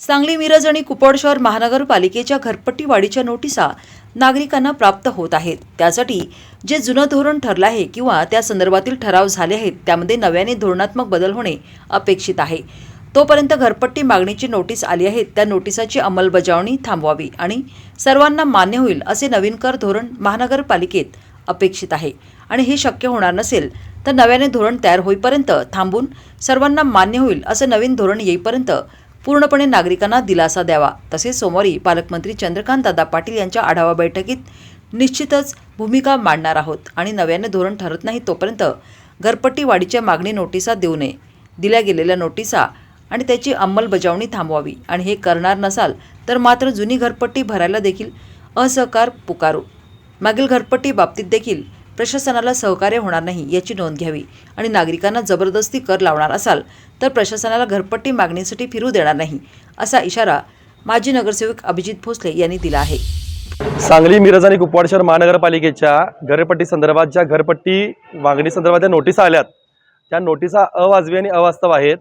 सांगली मिरज आणि कुपवाड शहर महानगरपालिकेच्या घरपट्टी वाढीच्या नोटिसा नागरिकांना प्राप्त होत आहेत. त्यासाठी जे जुनं धोरण ठरलं आहे किंवा त्या संदर्भातील ठराव झाले आहेत त्यामध्ये नव्याने धोरणात्मक बदल होणे अपेक्षित आहे. तोपर्यंत घरपट्टी मागणीची नोटीस आली आहे. त्या नोटिसाची अंमलबजावणी थांबवावी आणि सर्वांना मान्य होईल असे नवीन कर धोरण महानगरपालिकेत अपेक्षित आहे. आणि हे शक्य होणार नसेल तर नव्याने धोरण तयार होईपर्यंत थांबून सर्वांना मान्य होईल असं नवीन धोरण येईपर्यंत पूर्णपणे नागरिकांना दिलासा द्यावा. तसेच सोमवारी पालकमंत्री चंद्रकांत दादा पाटील यांच्या आढावा बैठकीत निश्चितच भूमिका मांडणार आहोत आणि नव्याने धोरण ठरत नाही तोपर्यंत घरपट्टी वाढीच्या मागणी नोटिसा देऊ नये. दिल्या गेलेल्या नोटिसा आणि त्याची अंमलबजावणी थांबवावी. आणि हे करणार नसाल तर मात्र जुनी घरपट्टी भरायला देखील असहकार पुकारू. मागील घरपट्टी बाबतीत देखील प्रशासनाला सहकार्य होणार नाही याची नोंद घ्यावी आणि नागरिकांना जबरदस्ती कर लावणार असाल तर प्रशासनाला घरपट्टी मागणीसाठी फिरू देणार नाही असा इशारा माजी नगरसेवक अभिजित भोसले यांनी दिला आहे. सांगली मिरज आणि कुपवाड शहर महानगरपालिकेच्या घरपट्टी संदर्भात ज्या घरपट्टी मागणी संदर्भात ज्या नोटिसा आल्यात त्या नोटिसा अवाजवी आणि अवास्तव आहेत.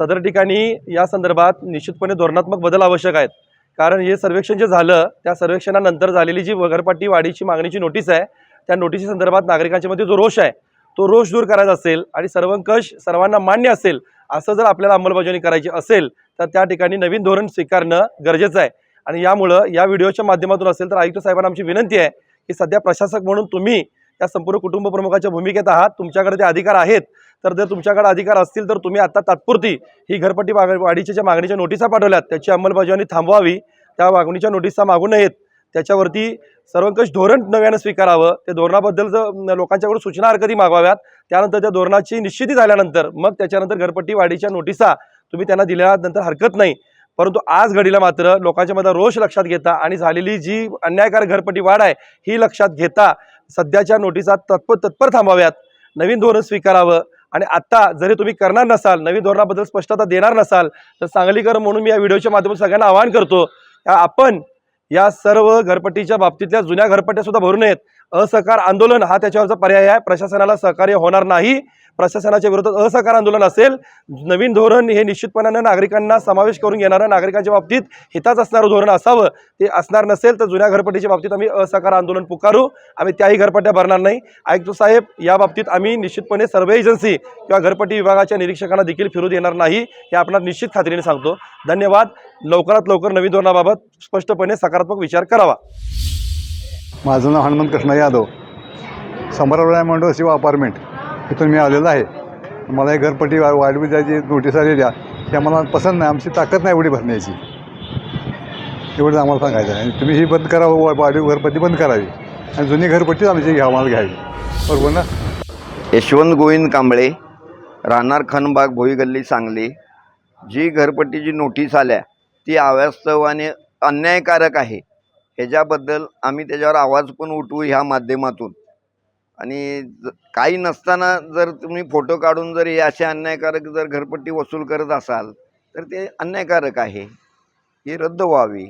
सदर ठिकाणी या संदर्भात निश्चितपणे धोरणात्मक बदल आवश्यक आहेत. कारण हे सर्वेक्षण जे झालं त्या सर्वेक्षणानंतर झालेली जी घरपट्टी वाढीची मागणीची नोटीस आहे त्या नोटीसी संदर्भात नागरिकांच्या मध्ये जो रोष आहे तो रोष दूर करायचा असेल आणि सर्वंकष सर्वांना मान्य असेल असं जर आपल्याला अंमलबजावणी करायची असेल तर त्या ठिकाणी नवीन धोरण स्वीकारणं गरजेचं आहे. आणि यामुळं या व्हिडिओच्या माध्यमातून असेल तर आयुक्त साहेबांना आमची विनंती आहे की सध्या प्रशासक म्हणून तुम्ही त्या संपूर्ण कुटुंब प्रमुखाच्या भूमिकेत आहात तुमच्याकडे ते अधिकार आहेत तर जर तुमच्याकडे अधिकार असतील तर तुम्ही आता तात्पुरती ही घरपट्टी माग वाढीच्या ज्या मागणीच्या नोटिसा पाठवल्यात त्याची अंमलबजावणी थांबवावी. त्या मागणीच्या नोटिसा मागू नयेत. त्याच्यावरती सर्वंकष धोरण नव्यानं स्वीकारावं. ते धोरणाबद्दलचं लोकांच्याकडून सूचना हरकती मागवाव्यात त्यानंतर त्या धोरणाची निश्चिती झाल्यानंतर मग त्याच्यानंतर घरपट्टी वाढीच्या नोटिसा तुम्ही त्यांना दिल्यानंतर हरकत नाही. परंतु आज घडीला मात्र लोकांच्या मधला रोष लक्षात घेता आणि झालेली जी अन्यायकारक घरपट्टी वाढ आहे ही लक्षात घेता सध्याच्या नोटिसा तत्पर तत्पर थांबाव्यात. नवीन धोरण स्वीकारावं आणि आत्ता जरी तुम्ही करणार नसाल नवीन धोरणाबद्दल स्पष्टता देणार नसाल तर सांगलीकर म्हणून मी या व्हिडिओच्या माध्यमातून सगळ्यांना आवाहन करतो आपण या सर्व घरपट्टीच्या बाबतीतल्या जुन्या घरपट्ट्या सुद्धा भरू नयेत. असहकार आंदोलन हा त्याच्यावरचा पर्याय आहे. प्रशासनाला सहकार्य होणार नाही. प्रशासनाच्या विरोधात असहकार आंदोलन असेल नवीन धोरण हे निश्चितपणानं नागरिकांना समावेश करून घेणारं नागरिकांच्या बाबतीत हिताच असणारं धोरण असावं. ते असणार नसेल तर जुन्या घरपट्टीच्या बाबतीत आम्ही असहकार आंदोलन पुकारू. आम्ही त्याही घरपट्ट्या भरणार नाही. आयुक्त साहेब या बाबतीत आम्ही निश्चितपणे सर्व एजन्सी किंवा घरपट्टी विभागाच्या निरीक्षकांना देखील फिरू देणार नाही. हे आपणाला निश्चित खात्रीने सांगतो. धन्यवाद. लवकरात लवकर नवीन धोरणाबाबत स्पष्टपणे सकारात्मक विचार करावा. माझं नाव हनुमंत कृष्ण यादव. समरावळा मंडळ शिवा अपार्टमेंट इथून मी आलेलो आहे. मला एक घरपट्टी वा वाढवी जायची नोटीस आलेल्या त्या मला पसंत नाही आमची ताकद नाही एवढी भरण्याची. एवढं आम्हाला सांगायचं आहे. आणि तुम्ही ही बंद करावं वा- वाढीव घरपट्टी बंद करावी. आणि जुनी घरपट्टी आमची घ्या आम्हाला घ्यावी. बरोबर ना? यशवंत गोविंद कांबळे राहणार खनबाग भोई गल्ली सांगली. जी घरपट्टीची नोटीस आल्या ती अवास्तव आणि अन्यायकारक आहे. ह्याच्याबद्दल आम्ही त्याच्यावर आवाज पण उठवू ह्या माध्यमातून. आणि ज- काही नसताना जर तुम्ही फोटो काढून जर हे असे अन्यायकारक जर घरपट्टी वसूल करत असाल तर ते अन्यायकारक आहे. ही रद्द व्हावी.